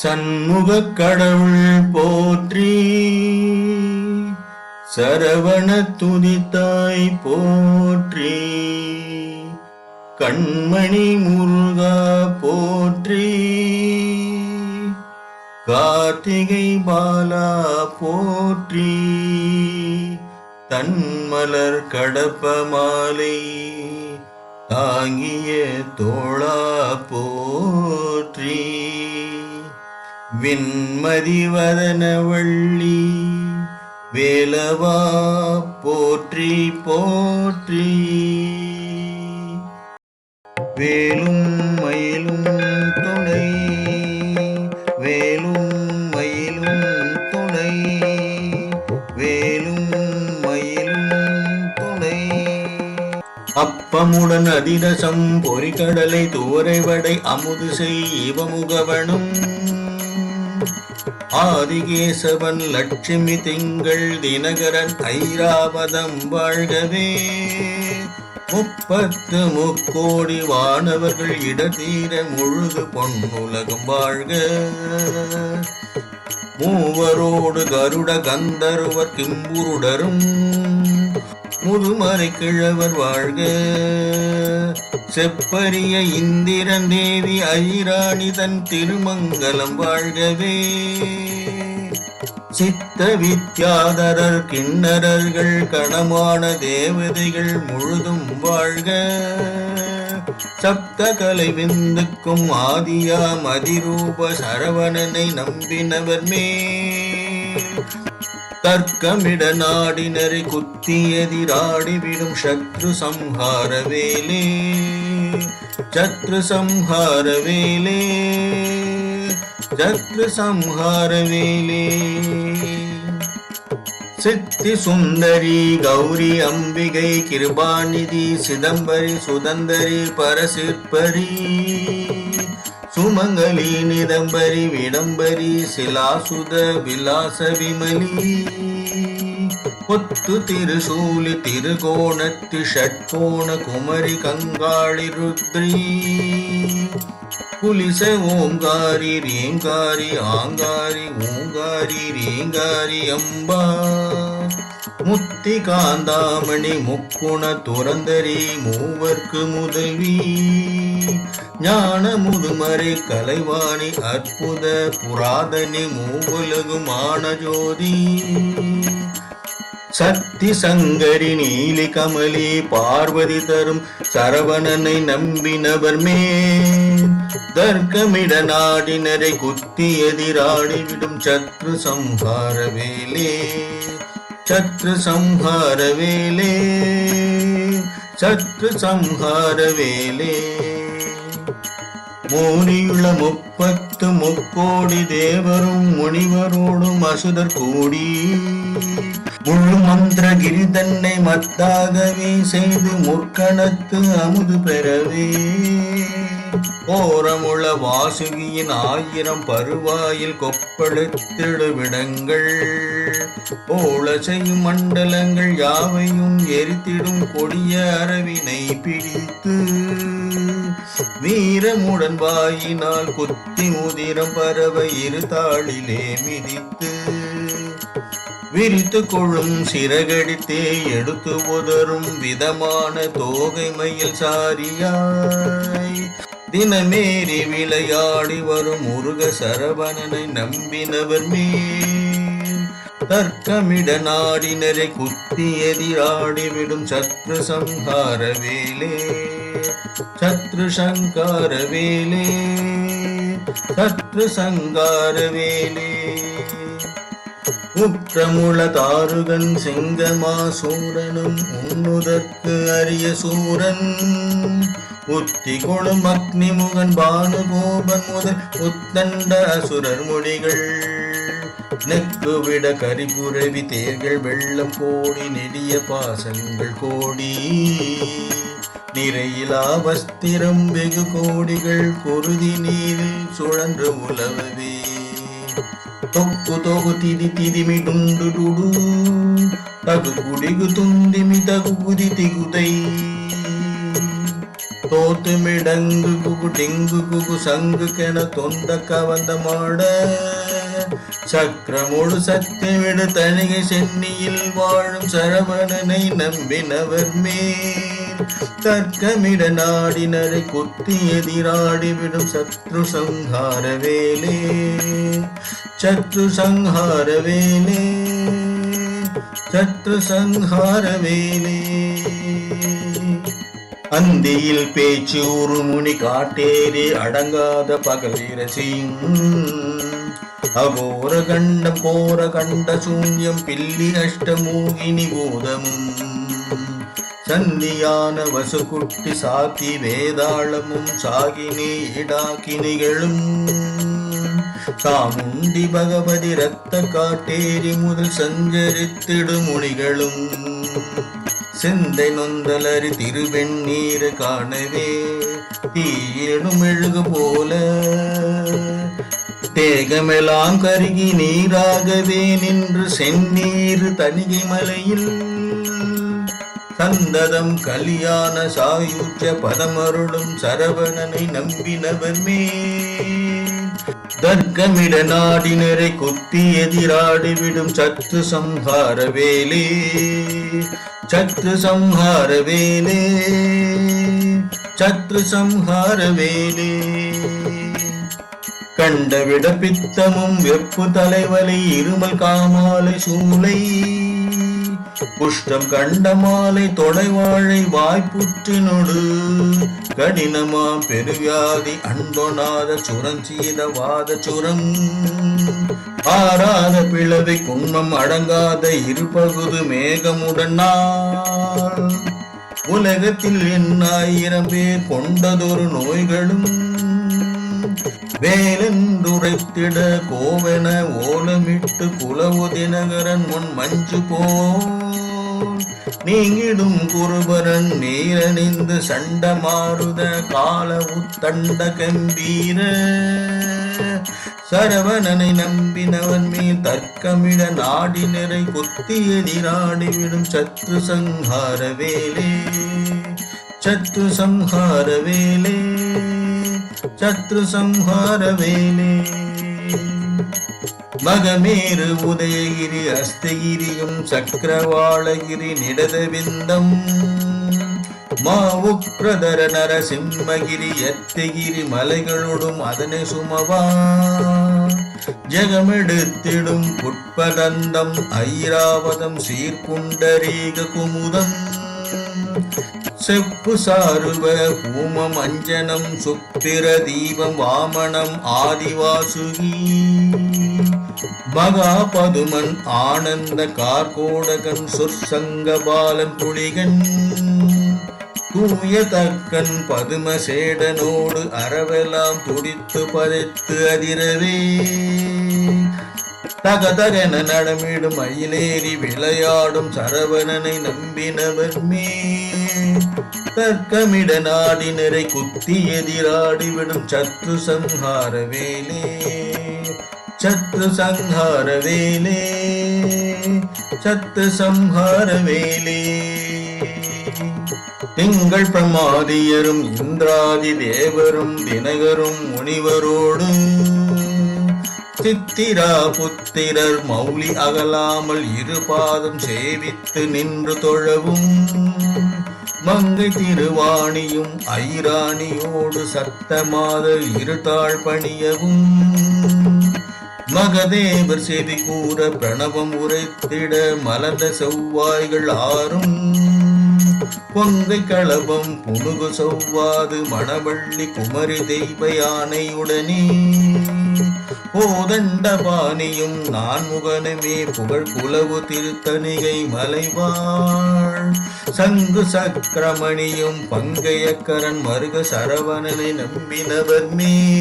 சண்முகக் கடவுள் போற்றி சரவண துதித்தாய் போற்றி கண்மணி முருகா போற்றி கார்த்திகை பாலா போற்றி தன்மலர் கடப்ப மாலை தாங்கிய தோழா போற்றி. விண்மதிவதனவள்ளி வேலவா போற்றி போற்றி. வேலும் மயிலும் துணை வேலும் மயிலும் துணை வேலும் மயிலும் துணை. அப்பமுடன் அதிரசம் பொறிகடலை துவரை வடை அமுது செய் இவமுகவனும் ஆதிகேசவன் லட்சுமி திங்கள் தினகரன் ஐராவதம் வாழ்கவே. முப்பத்து முக்கோடி வானவர்கள் இடதீர முழுது பொன்னுலகம் வாழ்க. மூவரோடு கருட கந்தருவர் கிம்புருடரும் முதுமறை கிழவர் வாழ்க. செப்பரிய இந்திரன் தேவி ஐராணி தன் திருமங்கலம் வாழ்கவே. சித்த வித்யாதரர் கிண்ணறர்கள் கணமான தேவதைகள் முழுதும் வாழ்க. சப்த கலை விந்துக்கும் ஆதியாம் அதிரூப சரவணனை நம்பினவர் மே தர்க்கமிட நாடினரை குத்தி எதிராடிவிடும் சத்ரு சம்ஹார வேலே. சத்ரு சம்ஹார வேலே. சத்ரு சம்ஹார வேலே. சித்தி சுந்தரி கௌரி அம்பிகை கிருபாநிதி சிதம்பரி சுதந்தரி பரசிற்பரி. சுமங்கலி நிதம்பரி விடம்பரி சிலாசுத விலாச விமலி. கொத்து திருசூலி திருகோணத்து ஷட்கோண குமரி கங்காளி ருத்ரி. குலிச ஓங்காரி ரீங்காரி ஆங்காரி ஓங்காரி ரீங்காரி அம்பா. முத்தி காந்தாமணி முக்குண துரந்தரி மூவர்க்கு முதல்வி. ஞான முதுமறை கலைவாணி அற்புத புராதனி மூவுலகுமான ஜோதி சக்தி சங்கரி நீலி கமலி பார்வதி தரும் சரவணனை நம்பினவர் மேல். தர்க்கமிட நாடினரை குத்தி எதிராடிவிடும் சத்ரு சம்ஹார வேலே. சத்ரு சம்ஹார வேலே. சத்ரு சம்ஹார வேலே. மோனியுள்ள முப்பத்து முக்கோடி தேவரும் முனிவரோடும் அசுதர் கூடி. முழு மந்திரகிரி தன்னை மத்தாகவே செய்து முற்கணத்து அமுது பெறவே. ஓரமுள வாசுகியின் ஆயிரம் பருவாயில் கொப்பளித்திடுவிடங்கள் போல செய்யும் மண்டலங்கள் யாவையும் எரித்திடும் கொடிய அரவினை பிடித்து. வீரமுடன் வாயினால் குத்தி உதிரம் பரவ இரு தாளிலே மிதித்து. விரித்து கொள்ளும் சிறகடித்தே எடுத்து உதரும் விதமான தோகை மயில் சாரியாய். தினமேறி விளையாடி வரும் முருக சரவணனை நம்பினவர் மேல். தர்க்கமிட நாடினரை குத்தி எதிராடிவிடும் சத்ரு சம்ஹார வேலே. சத்ரு சங்கார வேலே. சத்ரு சங்கார வேலே. உற்றமுள தாருகன் செங்கமாசூரனும் உண்ணுதற்கு அரிய சூரன். உத்தி கொழும் அக்னி முகன் பானுகோபன் முதல் உத்தண்ட அசுரர் மொழிகள் நெக்குவிட கரிபுரவி தேர்கள் வெள்ளம் கோடி நெடிய பாசங்கள் கோடி. நிறையிலா வஸ்திரம் வெகு கோடிகள் குருதி நீரில் சுழன்று உலவவே தொக்கு தொகு திதி திதிமி டுண்டு டுடு தகு குடிகு துந்திமி தகு குதி திகுதை தோத்துமிடங்கு குகு டிங்கு குகு சங்கு கென தொந்த கவந்த மாட சக்கரமோடு சக்தி விடு தணிகை சென்னியில் வாழும் சரவணனை நம்பினவர் மேல் தர்க்கமிட நாடினரை குத்தி எதிராடிவிடும் சத்ரு சங்கார வேலே. சத்ரு சங்கார வேலே. சத்ரு சங்கார வேலே. அந்தியில் பேச்சு உருமுனி காட்டேரி அடங்காத பகல் அகோர கண்டம் கோர கண்ட சூன்யம் பில்லி அஷ்டமூகினி பூதமும். சந்தியான வசுகுட்டி சாக்கி வேதாளமும் சாகினி இடாக்கினிகளும் தாமுண்டி பகவதி ரத்த காட்டேரி முதல் சஞ்சரித்திடு முனிகளும். சிந்தை நொந்தலரி திருவெண்ணீர காணவே தீயிடும் மெழுகு போல. தேகமெலாம் கருகி நீராகவே நின்று செந்நீர் தணிகை மலையில். சந்ததம் கலியான சாயுஜ பதமருளும் சரவணனை நம்பினவர் தர்க்கமிட நாடினரை குத்தி எதிராடிவிடும் சத்து சம்ஹார வேலே. சத்து சம்ஹார வேலே. சத்து சம்ஹார வேலே. கண்டவிட பித்தமும் வெப்பு தலைவலி இருமல் காமாலை சூளை. புஷ்டம் கண்டமாலை தொடைவாழை வாய்ப்புற்றினொடு கடினமா பெருவியாதி அண்டொனாத சுரம் வாத சுரம் ஆறாத பிளவை குன்மம் அடங்காத இருபகுது மேகமுடன் நாள். உலகத்தில் எண்ணாயிரம் பேர் கொண்டதொரு நோய்களும் வேலென்றுரைத்திட கோவென ஓலமிட்டு குலவு தினகரன் முன் மஞ்சு போல். நீங்கிடும் குருபரன் நீரணிந்து சண்ட மாறுத கால உத்தண்ட கம்பீர. சரவணனை நம்பினவன் மேல் தர்க்கமிட நாடி நிறை குத்தி எதிராடிவிடும் சத்ரு சங்கார வேலே. சத்ரு சம்ஹார வேலே. சத்ரு சம்ஹார வேலே. மகமேறு உதயகிரி அஸ்தகிரியும் சக்கரவாளகிரி நிடதவிந்தம். மாவுக்ரதர நரசிம்மகிரி எத்தகிரி மலைகளோடும் அதனை சுமவா. ஜெகமெடுத்திடும் புட்பதந்தம் ஐராவதம் சீர்குண்டரீக குமுதம். செப்பு சாருவ பூமம் அஞ்சனம் சுப்பிர தீபம் வாமனம் ஆதிவாசுகி. மகாபதுமன் ஆனந்த கார்கோடகன் சொற்சங்க பாலன் புலிகன். தூய தக்கன் பதுமசேடனோடு அறவெல்லாம் துடித்து பதைத்து அதிரவே. தகதரென நடமிடும் மயிலேறி விளையாடும் சரவணனை நம்பினவர் மே தர்க்கமிட நாடினரை குத்தி எதிராடிவிடும் சத்ரு சங்கார வேலே. சத்ரு சங்கார வேலே. சத்து சம்ஹார வேலே. திங்கள் பிரமாதியரும் இந்திராதி தேவரும் தினகரும் முனிவரோடு சித்திரா புத்திரர் மௌலி அகலாமல் இரு பாதம் சேவித்து நின்று தொழவும். மங்கை திருவாணியும் ஐராணியோடு சத்தமாத இருதாள் பணியவும். மகதேவர் செவி கூற பிரணவம் உரைத்திட மலர்ந்த செவ்வாய்கள் ஆறும். பொங்கை களபம் புனுகு செவ்வாது மணவள்ளி குமரி தெய்வ யானையுடனே. கோதண்ட பாணியும் நான் முகனுமே புகழ் குலவு திருத்தணிகை மலைவாழ். சங்கு சக்கரமணியும் பங்கையக்கரன் மருக சரவணனை நம்பினவர் மே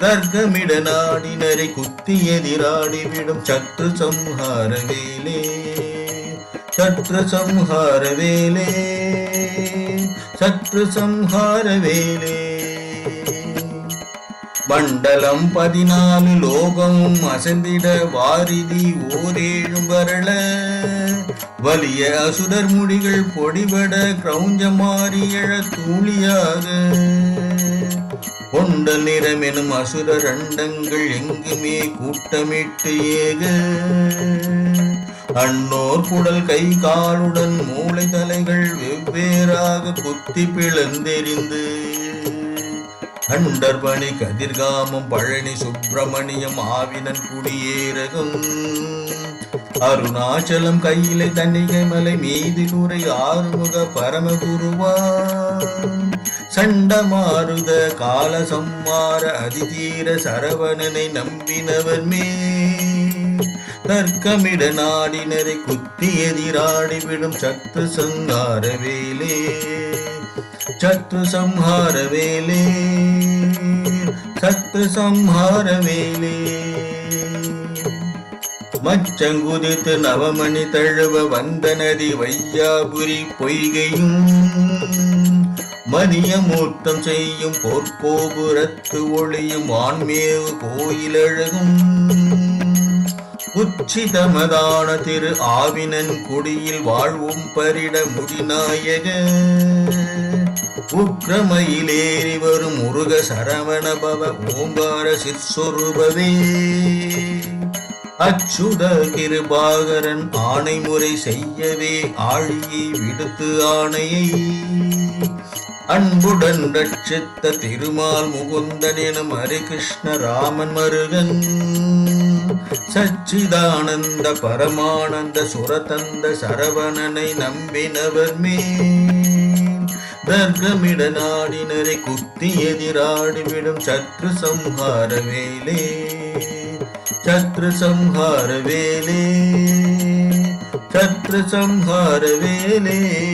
தர்க்கமிட நாடினரை குத்தி எதிராடிவிடும் சற்று சம்ஹார வேலே. சற்று சம்ஹார வேலே. சற்று சம்ஹார வேலே. மண்டலம் பதினாலு லோகமும் அசந்திட வாரிதி ஓரேழும் வரல. வலிய அசுரர் முடிகள் பொடிபட கிரௌஞ்ச மாறி எழ தூளியாக. கொண்ட நிறமெனும் அசுரர் அண்டங்கள் எங்குமே கூட்டமிட்டு ஏக. அன்னோர் குடல் கை காலுடன் மூளை தலைகள் வெவ்வேறாக குத்தி பிளந்தெறிந்து. அண்டர்பணி கதிர்காமம் பழனி சுப்பிரமணியம் ஆவினன் குடியேறகும் அருணாச்சலம் கையிலை தன்னிகை மலை மீதி நுரை ஆறுமுக பரமகுருவா சண்டமாருத கால சம்மார அதிதீர சரவணனை நம்பினவர் மே தர்க்கமிட நாடினரை குத்தி எதிராடிவிடும் சத்து சங்கார வேலே. சத்ரு சம்ஹார வேலே. சத்ரு சம்ஹார வேலே. மச்சங்குதித்து நவமணி தழுவ வந்த நதி வையாபுரி பொய்கையும் மதிய மூர்த்தம் செய்யும் பொற்கோபுரத்து ஒளியும் ஆன்மேவு கோயிலழகும். உச்சிதமதான திரு ஆவினன் குடியில் வாழ்வும் பரிட முடிநாயக உற்றமையிலேறி வரும் முருக சரவண பவ ஓங்கார சிற்சொருபவே. அச்சுத கிருபாகரன் ஆணை முறை செய்யவே ஆழியை விடுத்து ஆணையை. அன்புடன் ரட்சித்த திருமால் முகுந்தன் எனும் ஹரிகிருஷ்ண ராமன் மருகன். சச்சிதானந்த பரமானந்த சுரதந்த சரவணனை நம்பினவர் மே தர்க்கமிட நாடினரை குத்தி எதிராடிவிடும் சத்ரு சம்ஹார வேலே. சத்ரு சம்ஹார வேலே. சத்ரு சம்ஹார வேலே.